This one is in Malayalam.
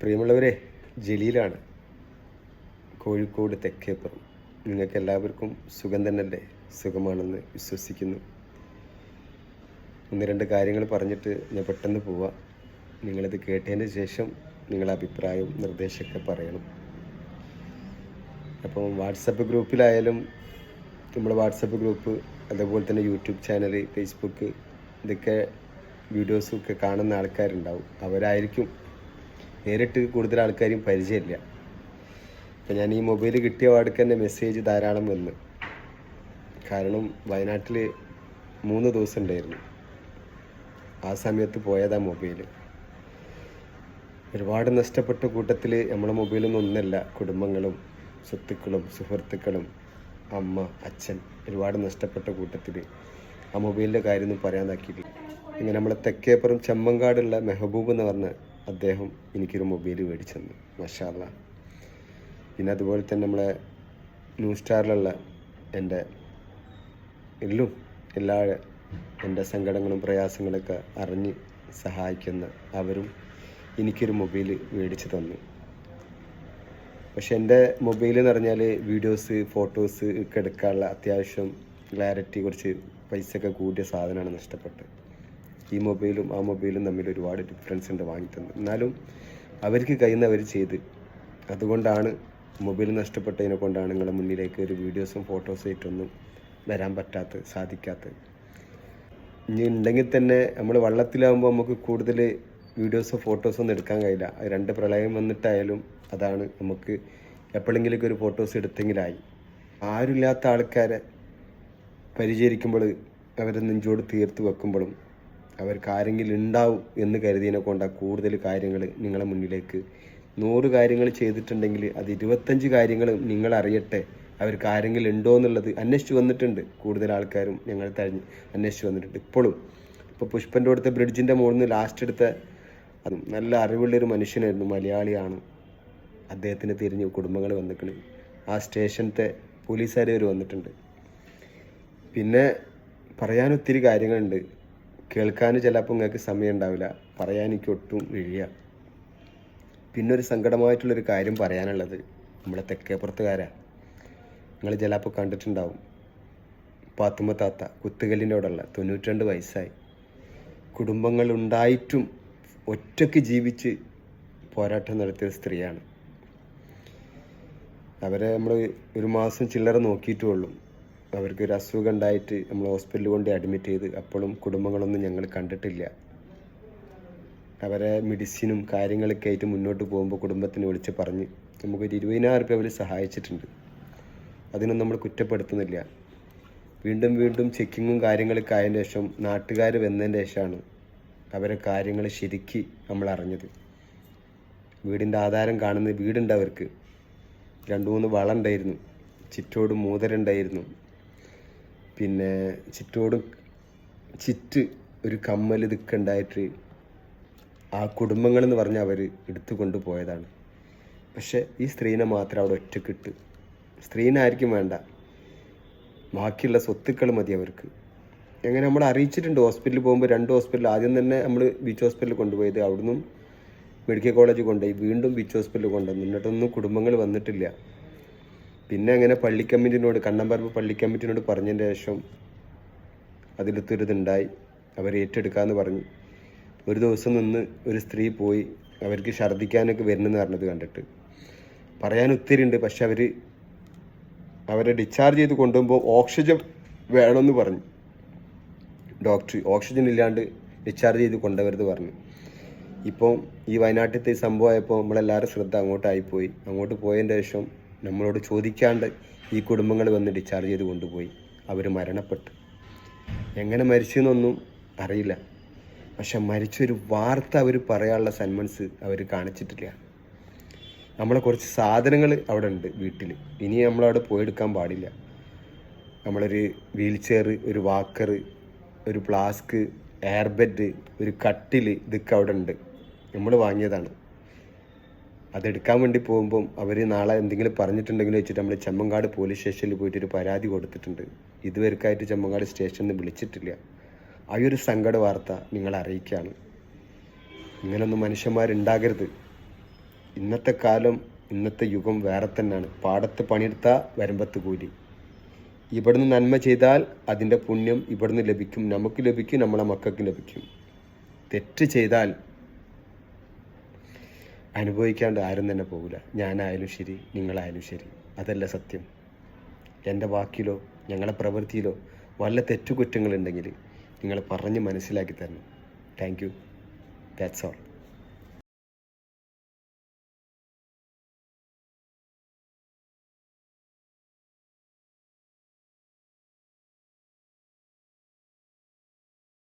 പ്രിയമുള്ളവരെ ജലീലാണ്. കോഴിക്കോട് തെക്കേപ്പുറം നിങ്ങൾക്ക് എല്ലാവർക്കും സുഖം തന്നെയല്ലേ? സുഖമാണെന്ന് വിശ്വസിക്കുന്നു. ഒന്ന് രണ്ട് കാര്യങ്ങൾ പറഞ്ഞിട്ട് ഞാൻ പെട്ടെന്ന് പോവാം. നിങ്ങളിത് കേട്ടതിന് ശേഷം നിങ്ങളുടെ അഭിപ്രായവും നിർദ്ദേശമൊക്കെ പറയണം. അപ്പം വാട്സപ്പ് ഗ്രൂപ്പിലായാലും നമ്മുടെ വാട്സപ്പ് ഗ്രൂപ്പ് അതേപോലെ തന്നെ യൂട്യൂബ് ചാനൽ ഫേസ്ബുക്ക് ഇതൊക്കെ വീഡിയോസും ഒക്കെ കാണുന്ന ആൾക്കാരുണ്ടാവും. അവരായിരിക്കും നേരിട്ട് കൂടുതൽ ആൾക്കാരും പരിചയമില്ല. അപ്പം ഞാൻ ഈ മൊബൈൽ കിട്ടിയ വാടക്ക് തന്നെ മെസ്സേജ് ധാരാളം വന്ന്. കാരണം വയനാട്ടിൽ മൂന്ന് ദിവസം ഉണ്ടായിരുന്നു. ആ സമയത്ത് പോയതാ മൊബൈൽ ഒരുപാട് നഷ്ടപ്പെട്ട കൂട്ടത്തിൽ നമ്മളെ മൊബൈലൊന്നും ഒന്നല്ല കുടുംബങ്ങളും സ്വത്തുക്കളും സുഹൃത്തുക്കളും അമ്മ അച്ഛൻ ഒരുപാട് നഷ്ടപ്പെട്ട കൂട്ടത്തിൽ ആ മൊബൈലിന്റെ കാര്യമൊന്നും പറയാനാക്കിയിട്ടില്ല ഇങ്ങനെ നമ്മളെ തെക്കേപ്പുറം ചെമ്മങ്കാടുള്ള മെഹബൂബ് എന്ന് പറഞ്ഞ അദ്ദേഹം എനിക്കൊരു മൊബൈൽ മേടിച്ചു തന്നു മഷാല്ല പിന്നെ അതുപോലെ തന്നെ നമ്മളെ ന്യൂ സ്റ്റാറിലുള്ള എന്റെ എല്ലും എല്ലാ എന്റെ സങ്കടങ്ങളും പ്രയാസങ്ങളൊക്കെ അറിഞ്ഞ് സഹായിക്കുന്ന അവരും എനിക്കൊരു മൊബൈൽ മേടിച്ചു തന്നു. പക്ഷെ എന്റെ മൊബൈൽ എന്ന് പറഞ്ഞാൽ വീഡിയോസ് ഫോട്ടോസ് ഒക്കെ എടുക്കാനുള്ള അത്യാവശ്യം ക്ലാരിറ്റി കുറച്ച് പൈസ ഒക്കെ കൂടിയ സാധനമാണ് നഷ്ടപ്പെട്ടത്. ഈ മൊബൈലും ആ മൊബൈലും തമ്മിൽ ഒരുപാട് ഡിഫറൻസ് ഉണ്ട് വാങ്ങിത്തന്നു. എന്നാലും അവർക്ക് കഴിയുന്ന അവർ ചെയ്ത്. അതുകൊണ്ടാണ് മൊബൈൽ നഷ്ടപ്പെട്ടതിനെ കൊണ്ടാണ് നിങ്ങളുടെ മുന്നിലേക്ക് ഒരു വീഡിയോസും ഫോട്ടോസും ആയിട്ടൊന്നും വരാൻ പറ്റാത്ത സാധിക്കാത്തത് ഇനി ഉണ്ടെങ്കിൽ തന്നെ നമ്മൾ വള്ളത്തിലാകുമ്പോൾ നമുക്ക് കൂടുതൽ വീഡിയോസോ ഫോട്ടോസോ ഒന്നും എടുക്കാൻ കഴിയില്ല. രണ്ട് പ്രളയം വന്നിട്ടായാലും അതാണ് നമുക്ക് എപ്പോഴെങ്കിലും ഒരു ഫോട്ടോസ് എടുത്തെങ്കിലായി. ആരുമില്ലാത്ത ആൾക്കാരെ പരിചരിക്കുമ്പോൾ അവരെ നെഞ്ചോട് തീർത്ത് വെക്കുമ്പോഴും അവർക്ക് ആരെങ്കിലും ഉണ്ടാവും എന്ന് കരുതിയതിനെ കൊണ്ടാണ് കൂടുതൽ കാര്യങ്ങൾ നിങ്ങളുടെ മുന്നിലേക്ക്. നൂറ് കാര്യങ്ങൾ ചെയ്തിട്ടുണ്ടെങ്കിൽ അത് ഇരുപത്തഞ്ച് കാര്യങ്ങൾ നിങ്ങൾ അറിയട്ടെ. അവർക്ക് ആരെങ്കിലും ഉണ്ടോ എന്നുള്ളത് അന്വേഷിച്ച് വന്നിട്ടുണ്ട്. കൂടുതൽ ആൾക്കാരും ഞങ്ങൾ തഴഞ്ഞ് അന്വേഷിച്ച് വന്നിട്ടുണ്ട്. ഇപ്പോഴും ഇപ്പോൾ പുഷ്പന്റെ അടുത്ത ബ്രിഡ്ജിന്റെ മുകളിൽ നിന്ന് ലാസ്റ്റ് എടുത്ത അതും നല്ല അറിവുള്ളൊരു മനുഷ്യനായിരുന്നു. മലയാളിയാണ്. അദ്ദേഹത്തിന് തിരിഞ്ഞ് കുടുംബങ്ങൾ വന്നിക്കണ്. ആ സ്റ്റേഷനത്തെ പോലീസുകാർ വരെ വന്നിട്ടുണ്ട്. പിന്നെ പറയാൻ ഒത്തിരി കാര്യങ്ങളുണ്ട്. കേൾക്കാൻ ചിലപ്പോൾ നിങ്ങൾക്ക് സമയം ഉണ്ടാവില്ല. പറയാൻ എനിക്ക് ഒട്ടും കഴിയുക പിന്നെ ഒരു സങ്കടമായിട്ടുള്ളൊരു കാര്യം പറയാനുള്ളത്. നമ്മളെ തെക്കേപ്പുറത്തുകാരാ നിങ്ങൾ ചിലപ്പോൾ കണ്ടിട്ടുണ്ടാവും. പാത്തുമ്മ താത്ത കുത്തുകല്ലിന്റെ അവിടെയുള്ള തൊണ്ണൂറ്റിരണ്ട് വയസ്സായി. കുടുംബങ്ങൾ ഉണ്ടായിട്ടും ഒറ്റയ്ക്ക് ജീവിച്ച് പോരാട്ടം നടത്തിയ സ്ത്രീയാണ്. അവരെ നമ്മൾ ഒരു മാസം ചില്ലറ നോക്കിയിട്ടുള്ളൂ അവർക്ക് ഒരു അസുഖം ഉണ്ടായിട്ട് നമ്മൾ ഹോസ്പിറ്റലിൽ കൊണ്ട് അഡ്മിറ്റ് ചെയ്ത് അപ്പോഴും കുടുംബങ്ങളൊന്നും ഞങ്ങൾ കണ്ടിട്ടില്ല. അവരെ മെഡിസിനും കാര്യങ്ങളൊക്കെ ആയിട്ട് മുന്നോട്ട് പോകുമ്പോൾ കുടുംബത്തിന് വിളിച്ച് പറഞ്ഞ് നമുക്കൊരു ഇരുപതിനായിരം രൂപ അവർ സഹായിച്ചിട്ടുണ്ട്. അതിനൊന്നും നമ്മൾ കുറ്റപ്പെടുത്തുന്നില്ല. വീണ്ടും വീണ്ടും ചെക്കിങ്ങും കാര്യങ്ങളൊക്കെ ആയതിന് ശേഷം നാട്ടുകാർ വന്നതിന് ശേഷമാണ് അവരെ കാര്യങ്ങൾ ശരിക്ക് നമ്മൾ അറിഞ്ഞത്. വീടിന്റെ ആധാരം കാണുന്ന വീടുണ്ട് അവർക്ക്. രണ്ട് മൂന്ന് വളം ഉണ്ടായിരുന്നു. ചിറ്റോട് മൂതരുണ്ടായിരുന്നു പിന്നെ ചിറ്റോട് ചിറ്റ് ഒരു കമ്മൽ ഇതൊക്കെ ഉണ്ടായിട്ട് ആ കുടുംബങ്ങളെന്ന് പറഞ്ഞാൽ അവർ എടുത്തു കൊണ്ടുപോയതാണ് പക്ഷെ ഈ സ്ത്രീനെ മാത്രം അവിടെ ഒറ്റക്കിട്ട് സ്ത്രീനെ ആയിരിക്കും വേണ്ട. ബാക്കിയുള്ള സ്വത്തുക്കൾ മതി അവർക്ക്. എങ്ങനെ നമ്മൾ അറിയിച്ചിട്ടുണ്ട് ഹോസ്പിറ്റലിൽ പോകുമ്പോൾ രണ്ട് ഹോസ്പിറ്റലിൽ ആദ്യം തന്നെ നമ്മൾ ബീച്ച് ഹോസ്പിറ്റലിൽ കൊണ്ടുപോയത് അവിടുന്ന് മെഡിക്കൽ കോളേജ് കൊണ്ടുപോയി. വീണ്ടും ബീച്ച് ഹോസ്പിറ്റലിൽ കൊണ്ടുവന്നു എന്നിട്ടൊന്നും കുടുംബങ്ങൾ വന്നിട്ടില്ല. പിന്നെ അങ്ങനെ പള്ളി കമ്മിറ്റിനോട് കണ്ണമ്പറമ്പ് പള്ളി കമ്മിറ്റിനോട് പറഞ്ഞതിന് ശേഷം അതിലത്തൊരിതുണ്ടായി. അവർ ഏറ്റെടുക്കാമെന്ന് പറഞ്ഞു. ഒരു ദിവസം നിന്ന് ഒരു സ്ത്രീ പോയി അവർക്ക് ഛർദ്ദിക്കാനൊക്കെ വരുന്നെന്ന് പറഞ്ഞത് കണ്ടിട്ട്. പറയാൻ ഒത്തിരി ഉണ്ട് പക്ഷെ അവർ അവരെ ഡിസ്ചാർജ് ചെയ്ത് കൊണ്ടുപോകുമ്പോൾ ഓക്സിജൻ വേണമെന്ന് പറഞ്ഞു. ഡോക്ടർ ഓക്സിജൻ ഇല്ലാണ്ട് ഡിസ്ചാർജ് ചെയ്ത് കൊണ്ടുവരുത് പറഞ്ഞു. ഇപ്പം ഈ വയനാട്ടിലത്തെ സംഭവമായപ്പോൾ നമ്മളെല്ലാവരും ശ്രദ്ധ അങ്ങോട്ടായിപ്പോയി. അങ്ങോട്ട് പോയതിന്റെ ശേഷം നമ്മളോട് ചോദിക്കാണ്ട് ഈ കുടുംബങ്ങൾ വന്ന് ഡിസ്ചാർജ് ചെയ്ത് കൊണ്ടുപോയി. അവർ മരണപ്പെട്ടു. എങ്ങനെ മരിച്ചു എന്നൊന്നും അറിയില്ല. പക്ഷെ മരിച്ചൊരു വാർത്ത അവർ പറയാനുള്ള സന്മൻസ് അവർ കാണിച്ചിട്ടില്ല. നമ്മളെ കുറച്ച് സാധനങ്ങൾ അവിടെ ഉണ്ട് വീട്ടിൽ ഇനി നമ്മളവിടെ പോയെടുക്കാൻ പാടില്ല. നമ്മളൊരു വീൽ ചെയർ ഒരു വാക്കർ ഒരു ഫ്ലാസ്ക് എയർബെഡ് ഒരു കട്ടിൽ ഇതൊക്കെ അവിടെ ഉണ്ട്. നമ്മൾ വാങ്ങിയതാണ്. അതെടുക്കാൻ വേണ്ടി പോകുമ്പം അവർ നാളെ എന്തെങ്കിലും പറഞ്ഞിട്ടുണ്ടെങ്കിൽ വെച്ചിട്ട് നമ്മൾ ചെമ്മങ്കാട് പോലീസ് സ്റ്റേഷനിൽ പോയിട്ട് ഒരു പരാതി കൊടുത്തിട്ടുണ്ട്. ഇതുവരെക്കായിട്ട് ചെമ്മങ്കാട് സ്റ്റേഷനിൽ നിന്ന് വിളിച്ചിട്ടില്ല. ആ ഒരു സങ്കട വാർത്ത നിങ്ങൾ അറിയിക്കുകയാണ് ഇങ്ങനൊന്നും മനുഷ്യന്മാരുണ്ടാകരുത്. ഇന്നത്തെ കാലം ഇന്നത്തെ യുഗം വേറെ തന്നെയാണ്. പാടത്ത് പണിയെടുത്താൽ വരമ്പത്ത് കൂലി. ഇവിടുന്ന് നന്മ ചെയ്താൽ അതിന്റെ പുണ്യം ഇവിടുന്ന് ലഭിക്കും. നമുക്ക് ലഭിക്കും നമ്മളെ മക്കൾക്ക് ലഭിക്കും. തെറ്റ് ചെയ്താൽ അനുഭവിക്കാണ്ട് ആരും തന്നെ പോകില്ല ഞാനായാലും ശരി നിങ്ങളായാലും ശരി. അതല്ല സത്യം. എന്റെ വാക്കിലോ ഞങ്ങളുടെ പ്രവൃത്തിയിലോ വല്ല തെറ്റുകുറ്റങ്ങളുണ്ടെങ്കിൽ നിങ്ങൾ പറഞ്ഞ് മനസ്സിലാക്കി തരണം. Thank you that's all